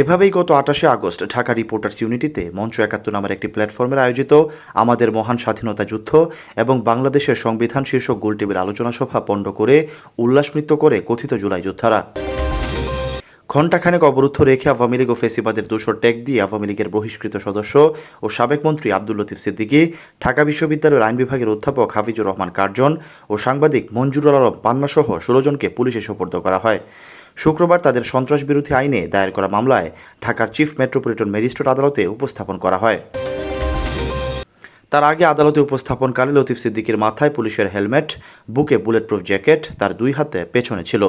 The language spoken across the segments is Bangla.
এভাবেই গত আটাশে আগস্ট ঢাকা রিপোর্টার্স ইউনিটিতে মঞ্চ একাত্তর নামের একটি প্ল্যাটফর্মের আয়োজিত আমাদের মহান স্বাধীনতা যুদ্ধ এবং বাংলাদেশের সংবিধান শীর্ষক গোলটেবিল আলোচনা সভা পণ্ড করে উল্লাস নৃত্য করে কথিত জুলাই যোদ্ধারা। ঘণ্টাখানেক অবরুদ্ধ রেখে আওয়ামী লীগ ও ফেসিবাদের দোষর ট্যাগ দিয়ে আওয়ামী লীগের বহিষ্কৃত সদস্য ও সাবেক মন্ত্রী আব্দুল লতিফ সিদ্দিকী, ঢাকা বিশ্ববিদ্যালয়ের আইন বিভাগের অধ্যাপক হাফিজুর রহমান কার্জন ও সাংবাদিক মঞ্জুরুল আলম পান্নাসহ ষোলো জনকে পুলিশে সোপর্দ করা হয়। শুক্রবার তাদের সন্ত্রাস বিরোধী আইনে দায়ের করা মামলায় ঢাকার চিফ মেট্রোপলিটন ম্যাজিস্ট্রেট আদালতে উপস্থাপন করা হয়। তার আগে আদালতে উপস্থাপনকালে লতিফ সিদ্দিকের মাথায় পুলিশের হেলমেট, বুকে বুলেট প্রুফ জ্যাকেট তার দুই হাতে পেছনে ছিল।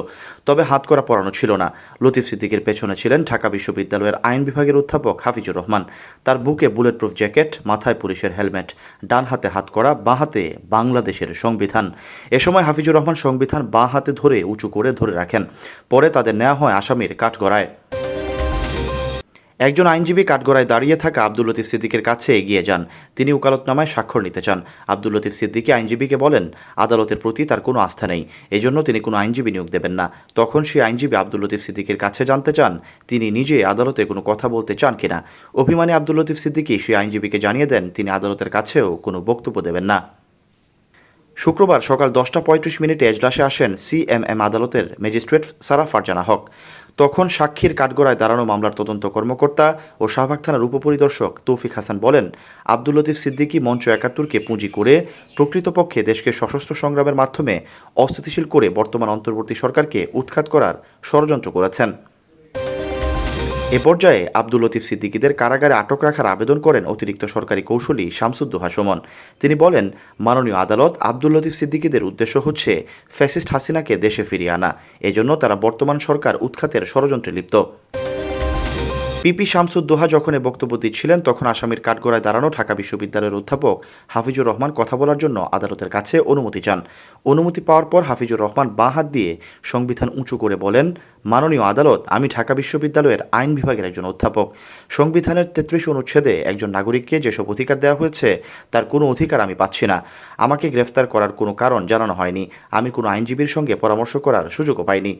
তবে হাত করা পরানো ছিল না। লতিফ সিদ্দিকের পেছনে ছিলেন ঢাকা বিশ্ববিদ্যালয়ের আইন বিভাগের অধ্যাপক হাফিজুর রহমান। তার বুকে বুলেট প্রুফ জ্যাকেট, মাথায় পুলিশের হেলমেট, ডান হাতে হাত করা, বাঁ হাতে বাংলাদেশের সংবিধান। এ সময় হাফিজুর রহমান সংবিধান বাঁ হাতে ধরে, উঁচু করে ধরে রাখেন। পরে তাদের নেওয়া হয় আসামির কাঠগড়ায়। একজন আইনজীবী কাঠগড়ায় দাঁড়িয়ে থাকা আব্দুল লতিফ সিদ্দিকের কাছে এগিয়ে যান। তিনি উকালতনামায় স্বাক্ষর নিতে চান। আব্দুল লতিফ সিদ্দিকী আইনজীবীকে বলেন, আদালতের প্রতি তার কোনো আস্থা নেই। এজন্য তিনি কোনো আইনজীবী নিয়োগ দেবেন না। তখন সেই আইনজীবী আব্দুল লতিফ সিদ্দিকের কাছে জানতে চান, তিনি নিজে আদালতে কোনো কথা বলতে চান কিনা অভিমানী আব্দুল লতিফ সিদ্দিকী সেই আইনজীবীকে জানিয়ে দেন, তিনি আদালতের কাছেও কোনো বক্তব্য দেবেন না। শুক্রবার সকাল দশটা পঁয়ত্রিশ মিনিটে এজলাসে আসেন সিএমএম আদালতের ম্যাজিস্ট্রেট সারা ফারজানা হক। তখন সাক্ষীর কাঠগড়ায় দাঁড়ানো মামলার তদন্ত কর্মকর্তা ও শাহবাগ থানার উপপরিদর্শক তৌফিক হাসান বলেন, আব্দুল লতিফ সিদ্দিকী মঞ্চ একাত্তরকে পুঁজি করে প্রকৃতপক্ষে দেশকে সশস্ত্র সংগ্রামের মাধ্যমে অস্থিতিশীল করে বর্তমান অন্তর্বর্তী সরকারকে উৎখাত করার ষড়যন্ত্র করেছেন। এ পর্যায়ে আব্দুল লতিফ সিদ্দিকীদের কারাগারে আটক রাখার আবেদন করেন অতিরিক্ত সরকারি কৌশলী শামসুদ্দোহা সুমন। তিনি বলেন, মাননীয় আদালত আব্দুল লতিফ সিদ্দিকীদের উদ্দেশ্য হচ্ছে ফ্যাসিস্ট হাসিনাকে দেশে ফিরিয়ে আনা। এজন্য তারা বর্তমান সরকার উৎখাতের ষড়যন্ত্রে লিপ্ত। পিপি শামসুদ্দোহা যখন এ বক্তব্য দিচ্ছিলেন, তখন আসামির কাঠগড়ায় দাঁড়ানো ঢাকা বিশ্ববিদ্যালয়ের অধ্যাপক হাফিজুর রহমান কথা বলার জন্য আদালতের কাছে অনুমতি চান। অনুমতি পাওয়ার পর হাফিজুর রহমান বাঁ হাত দিয়ে সংবিধান উঁচু করে বলেন, মাননীয় আদালত, আমি ঢাকা বিশ্ববিদ্যালয়ের আইন বিভাগের একজন অধ্যাপক। সংবিধানের তেত্রিশ অনুচ্ছেদে একজন নাগরিককে যেসব অধিকার দেওয়া হয়েছে, তার কোনো অধিকার আমি পাচ্ছি না। আমাকে গ্রেফতার করার কোনো কারণ জানানো হয়নি। আমি কোনো আইনজীবীর সঙ্গে পরামর্শ করার সুযোগও পাইনি।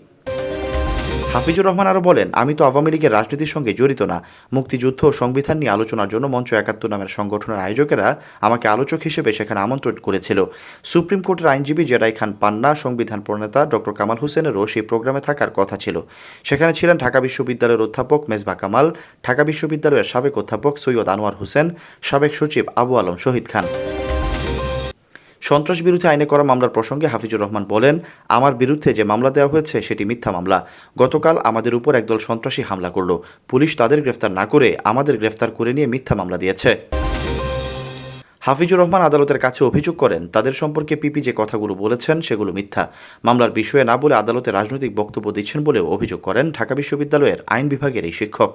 হাফিজুর রহমান আরও বলেন, আমি তো আওয়ামী লীগের রাজনীতির সঙ্গে জড়িত না। মুক্তিযুদ্ধ ও সংবিধান নিয়ে আলোচনার জন্য মঞ্চ একাত্তর নামের সংগঠনের আয়োজকেরা আমাকে আলোচক হিসেবে সেখানে আমন্ত্রণ করেছিল। সুপ্রিম কোর্টের আইনজীবী জেরাই খান পান্না, সংবিধান প্রণেতা ডক্টর কামাল হোসেনেরও সেই প্রোগ্রামে থাকার কথা ছিল। সেখানে ছিলেন ঢাকা বিশ্ববিদ্যালয়ের অধ্যাপক মেজবা কামাল, ঢাকা বিশ্ববিদ্যালয়ের সাবেক অধ্যাপক সৈয়দ আনোয়ার হোসেন, সাবেক সচিব আবু আলম শহীদ খান। সন্ত্রাস বিরোধী আইনে করা মামলার প্রসঙ্গে হাফিজুর রহমান বলেন, আমার বিরুদ্ধে যে মামলা দেওয়া হয়েছে সেটি মিথ্যা মামলা। গতকাল আমাদের উপর একদল সন্ত্রাসী হামলা করল। পুলিশ তাদের গ্রেফতার না করে আমাদের গ্রেফতার করে নিয়ে মিথ্যা মামলা দিয়েছে। হাফিজুর রহমান আদালতের কাছে অভিযোগ করেন, তাদের সম্পর্কে পিপি যে কথাগুলো বলেছেন সেগুলো মিথ্যা। মামলার বিষয়ে না বলে আদালতে রাজনৈতিক বক্তব্য দিচ্ছেন বলেও অভিযোগ করেন ঢাকা বিশ্ববিদ্যালয়ের আইন বিভাগের এই শিক্ষক।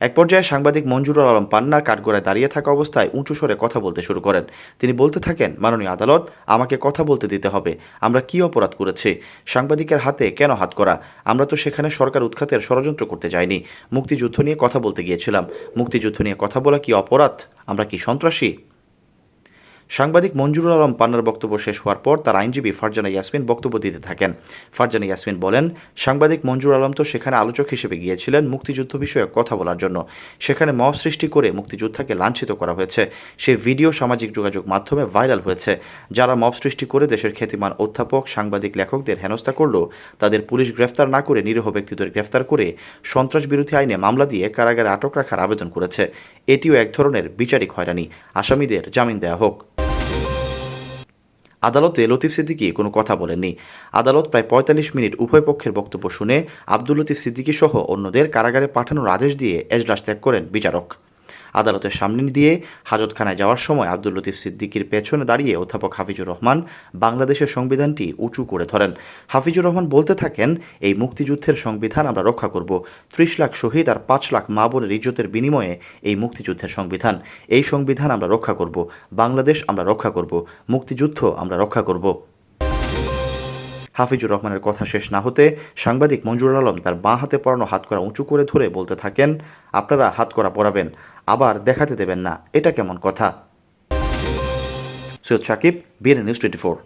এক পর্যায়ে সাংবাদিক মঞ্জুরুল আলম পান্না কাঠগোড়ায় দাঁড়িয়ে থাকা অবস্থায় উঁচু স্বরে কথা বলতে শুরু করেন। তিনি বলতে থাকেন, মাননীয় আদালত, আমাকে কথা বলতে দিতে হবে। আমরা কি অপরাধ করেছি? সাংবাদিকের হাতে কেন হাত করা? আমরা তো সেখানে সরকার উৎখাতের ষড়যন্ত্র করতে যাইনি। মুক্তিযুদ্ধ নিয়ে কথা বলতে গিয়েছিলাম। মুক্তিযুদ্ধ নিয়ে কথা বলা কি অপরাধ? আমরা কি সন্ত্রাসী? সাংবাদিক মঞ্জুরুল আলম পান্নার বক্তব্য শেষ হওয়ার পর তার আইনজীবী ফারজানা ইয়াসমিন বক্তব্য দিতে থাকেন। ফারজানা ইয়াসমিন বলেন, সাংবাদিক মঞ্জুর আলম তো সেখানে আলোচক হিসেবে গিয়েছিলেন মুক্তিযুদ্ধ বিষয়ে কথা বলার জন্য। সেখানে মব সৃষ্টি করে মুক্তিযোদ্ধাকে লাঞ্ছিত করা হয়েছে। সে ভিডিও সামাজিক যোগাযোগ মাধ্যমে ভাইরাল হয়েছে। যারা মব সৃষ্টি করে দেশের খ্যাতিমান অধ্যাপক, সাংবাদিক, লেখকদের হেনস্থা করল তাদের পুলিশ গ্রেফতার না করে নিরীহ ব্যক্তিদের গ্রেফতার করে সন্ত্রাস বিরোধী আইনে মামলা দিয়ে কারাগারে আটক রাখার আবেদন করেছে। এটিও এক ধরনের বিচারিক হয়রানি। আসামিদের জামিন দেওয়া হোক। আদালতে লতিফ সিদ্দিকী কোনো কথা বলেননি। আদালত প্রায় পঁয়তাল্লিশ মিনিট উভয় পক্ষের বক্তব্য শুনে আব্দুল লতিফ সিদ্দিকী সহ অন্যদের কারাগারে পাঠানোর আদেশ দিয়ে এজলাস ত্যাগ করেন বিচারক। আদালতের সামনে দিয়ে হাজতখানায় যাওয়ার সময় আব্দুল লতিফ সিদ্দিকির পেছনে দাঁড়িয়ে অধ্যাপক হাফিজুর রহমান বাংলাদেশের সংবিধানটি উঁচু করে ধরেন। হাফিজুর রহমান বলতে থাকেন, এই মুক্তিযুদ্ধের সংবিধান আমরা রক্ষা করব। ত্রিশ লাখ শহীদ আর পাঁচ লাখ মা বোনের ইজ্জতের বিনিময়ে এই মুক্তিযুদ্ধের সংবিধান। এই সংবিধান আমরা রক্ষা করব। বাংলাদেশ আমরা রক্ষা করব। মুক্তিযুদ্ধ আমরা রক্ষা করব। হাফিজুর রহমানের কথা শেষ না হতে সাংবাদিক মঞ্জুর আলম তার বাঁ হাতে পরানো হাতকড়া উঁচু করে ধরে বলতে থাকেন, আপনারা হাতকড়া পরাবেন, আবার দেখাতে দেবেন না। এটা কেমন কথা? Syed Sakib BNA news twenty four.